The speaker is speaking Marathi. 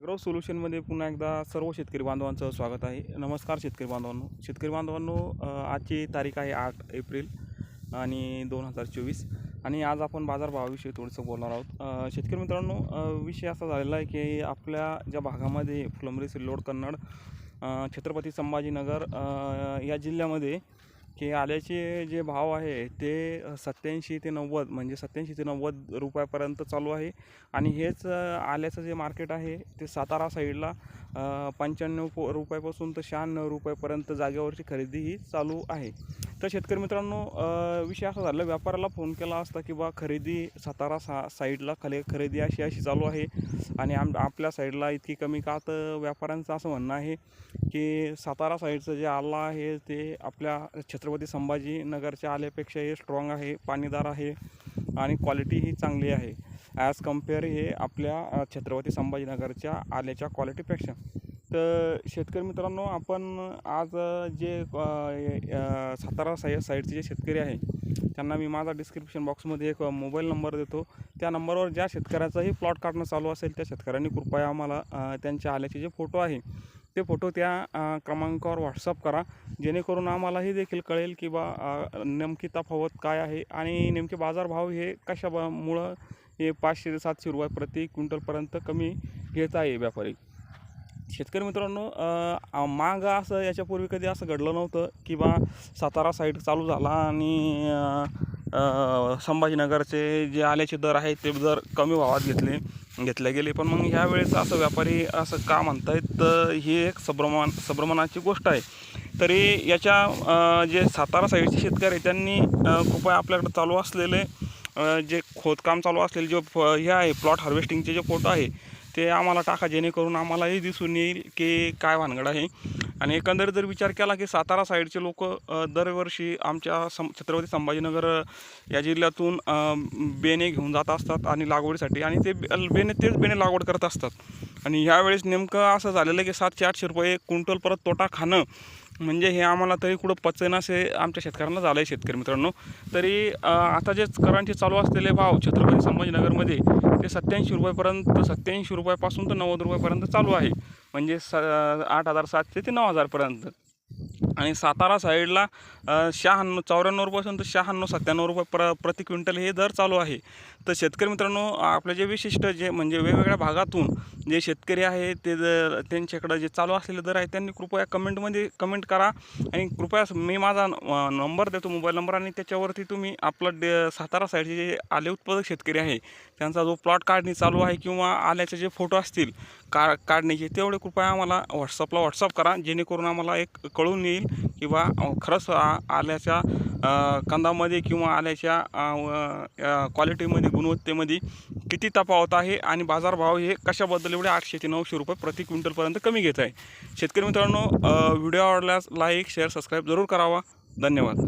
ग्रो सोल्युशनमध्ये पुन्हा एकदा सर्व शेतकरी बांधवांचं स्वागत आहे. नमस्कार शेतकरी बांधवांनो. शेतकरी बांधवांनो आजची तारीख आहे आठ एप्रिल आणि दोन हजार चोवीस. आणि आज आपण बाजारभावाविषयी थोडंसं बोलणार आहोत. शेतकरी मित्रांनो विषय असा झालेला आहे की आपल्या ज्या भागामध्ये फुलंबरी सिल्लोड कन्नड छत्रपती संभाजीनगर या जिल्ह्यामध्ये की आल्याचे जे भाव आहे ते सत्याऐंशी ते नव्वद म्हणजे सत्याऐंशी ते नव्वद रुपयापर्यंत चालू आहे. आणि हेच आल्याचं जे मार्केट आहे ते सातारा साईडला पंच्याण्णव रुपयापासून तर शहाण्णव रुपयापर्यंत जागेवरची खरेदी ही चालू आहे. तर शेतकरी मित्रांनो विषय असा झाला व्यापाऱ्याला फोन केला असता की बा खरेदी सातारा सा साईडला खाली खरेदी अशी अशी चालू आहे. आणि आम आपल्या साईडला इतकी कमी का? तर व्यापाऱ्यांचं असं म्हणणं आहे की सातारा साईडचं जे आला आहे ते आपल्या छत्रपती छत्रपती संभाजीनगरच्या आल्यापेक्षा हे स्ट्रॉंग आहे पाणीदार आहे आणि क्वालिटी ही चांगली आहे. ॲज कंपेअर हे आपल्या छत्रपती संभाजीनगरच्या आल्याच्या क्वालिटीपेक्षा तर शेतकरी मित्रांनो आपण आज जे सातारा साई साईडचे जे शेतकरी आहे त्यांना मी माझा डिस्क्रिप्शन बॉक्समध्ये एक मोबाईल नंबर देतो. त्या नंबरवर ज्या शेतकऱ्याचाही प्लॉट काढणं चालू असेल त्या शेतकऱ्यांनी कृपया आम्हाला त्यांच्या आल्याचे जे फोटो आहे ते फोटो त्या क्रमांकावर व्हॉट्सअप करा. जेणेकरून आम्हालाही देखील कळेल की बा नेमकी तफावत काय आहे आणि नेमके बाजारभाव हे कशा ब मुळं हे पाचशे ते सातशे रुपये प्रति क्विंटलपर्यंत कमी घेत आहे व्यापारी. शेतकरी मित्रांनो माग मागं असं याच्यापूर्वी कधी असं घडलं नव्हतं की बा सातारा साईड चालू झाला आणि संभाजीनगरचे जे आल्याचे दर आहेत ते दर कमी भावात घेतले. घेतल्या गेले. पण मग ह्या वेळेस असं व्यापारी असं का म्हणतायत? तर ही एक संभ्रमण संभ्रमणाची गोष्ट आहे. तरी याच्या जे सातारा साईडचे शेतकरी त्यांनी अ, कृपया आपल्याकडे चालू असलेले जे खोदकाम चालू असलेले जे फ हे आहे प्लॉट हार्वेस्टिंगचे जे फोटो आहे ते आम्हाला टाका जेणेकरून आम्हालाही दिसून येईल की काय भानगड आहे. आणि एकंदरीत जर विचार केला की सातारा साईडचे लोक दरवर्षी आमच्या सं छत्रपती संभाजीनगर या जिल्ह्यातून बेणे घेऊन जात असतात आणि लागवडीसाठी. आणि ते बेणे तेच बेणे लागवड करत असतात. आणि ह्यावेळेस नेमकं असं झालेलं आहे की सातशे आठशे रुपये क्विंटल परत तोटा खाणं म्हणजे हे आम्हाला तरी कुठं पचन असे आमच्या शेतकऱ्यांना झालं आहे शेतकरी मित्रांनो. तरी आता जे करांचे चालू असलेले भाव छत्रपती संभाजीनगरमध्ये ते सत्याऐंशी रुपयापर्यंत सत्याऐंशी रुपयापासून तर नव्वद रुपयापर्यंत चालू आहे. म्हणजे स आठ हजार सातशे ते नऊ हजारपर्यंत. आणि सातारा साईडला शहाण्णव चौऱ्याण्णव रुपयापासून तर शहाण्णव सत्त्याण्णव रुपये प्र प्रति क्विंटल हे दर चालू आहे. तर शेतकरी मित्रांनो आपले जे विशिष्ट जे म्हणजे वेगवेगळ्या भागातून जे शेतकरी आहे ते जर त्यांच्याकडं जे चालू असलेले दर आहे त्यांनी कृपया कमेंटमध्ये कमेंट करा. आणि कृपया मी माझा नंबर देतो मोबाईल नंबर आणि त्याच्यावरती तुम्ही आपलं डे सातारा साईडचे जे आले उत्पादक शेतकरी आहे त्यांचा जो प्लॉट काढणी चालू आहे किंवा आल्याचे जे फोटो असतील का काढण्याचे तेवढे कृपया आम्हाला व्हॉट्सअपला व्हॉट्सअप करा जेणेकरून आम्हाला एक कळून येईल किंवा खरंच आ- आल्याच्या कंदामध्ये किंवा आल्याच्या क्वालिटीमध्ये गुणवत्तेमध्ये किती तफावत आहे आणि बाजारभाव हे कशाबद्दल एवढे आठशे ते नऊशे रुपये प्रति क्विंटलपर्यंत कमी घेत आहे. शेतकरी मित्रांनो व्हिडिओ आवडल्यास लाईक शेअर सबस्क्राईब जरूर करावा. धन्यवाद.